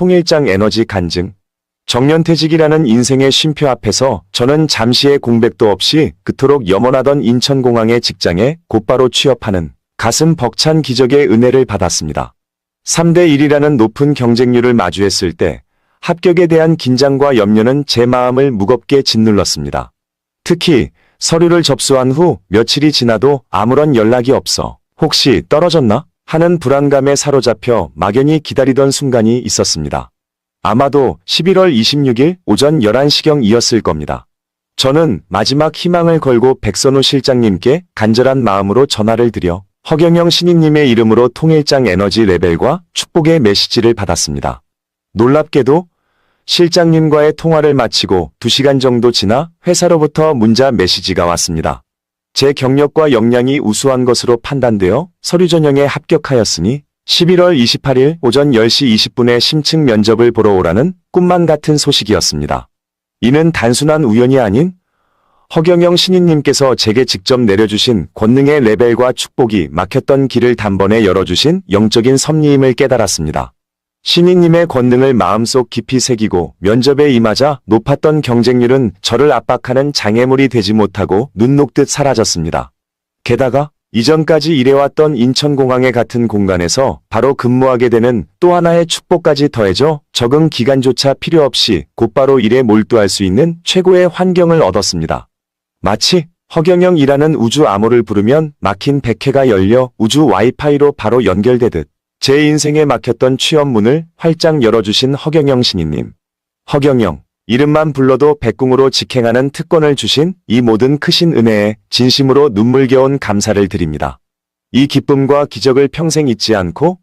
통일장 에너지 간증. 정년퇴직이라는 인생의 쉼표 앞에서 저는 잠시의 공백도 없이 그토록 염원하던 인천공항의 직장에 곧바로 취업하는 가슴 벅찬 기적의 은혜를 받았습니다. 3대 1이라는 높은 경쟁률을 마주했을 때 합격에 대한 긴장과 염려는 제 마음을 무겁게 짓눌렀습니다. 특히 서류를 접수한 후 며칠이 지나도 아무런 연락이 없어 혹시 떨어졌나? 하는 불안감에 사로잡혀 막연히 기다리던 순간이 있었습니다. 아마도 11월 26일 오전 11시경이었을 겁니다. 저는 마지막 희망을 걸고 백선우 실장님께 간절한 마음으로 전화를 드려 허경영 신임님의 이름으로 통일장 에너지 레벨과 축복의 메시지를 받았습니다. 놀랍게도 실장님과의 통화를 마치고 2시간 정도 지나 회사로부터 문자 메시지가 왔습니다. 제 경력과 역량이 우수한 것으로 판단되어 서류 전형에 합격하였으니 11월 28일 오전 10시 20분에 심층 면접을 보러 오라는 꿈만 같은 소식이었습니다. 이는 단순한 우연이 아닌 허경영 신인님께서 제게 직접 내려주신 권능의 레벨과 축복이 막혔던 길을 단번에 열어주신 영적인 섭리임을 깨달았습니다. 신인님의 권능을 마음속 깊이 새기고 면접에 임하자 높았던 경쟁률은 저를 압박하는 장애물이 되지 못하고 눈 녹듯 사라졌습니다. 게다가 이전까지 일해왔던 인천공항의 같은 공간에서 바로 근무하게 되는 또 하나의 축복까지 더해져 적응 기간조차 필요 없이 곧바로 일에 몰두할 수 있는 최고의 환경을 얻었습니다. 마치 허경영이라는 우주 암호를 부르면 막힌 백회가 열려 우주 와이파이로 바로 연결되듯 제 인생에 막혔던 취업문을 활짝 열어주신 허경영 신인님. 허경영, 이름만 불러도 백궁으로 직행하는 특권을 주신 이 모든 크신 은혜에 진심으로 눈물겨운 감사를 드립니다. 이 기쁨과 기적을 평생 잊지 않고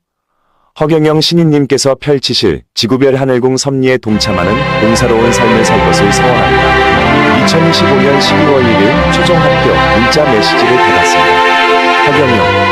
허경영 신인님께서 펼치실 지구별 하늘궁 섭리에 동참하는 공사로운 삶을 살 것을 소원합니다. 2025년 12월 1일 최종 합격 문자 메시지를 받았습니다. 허경영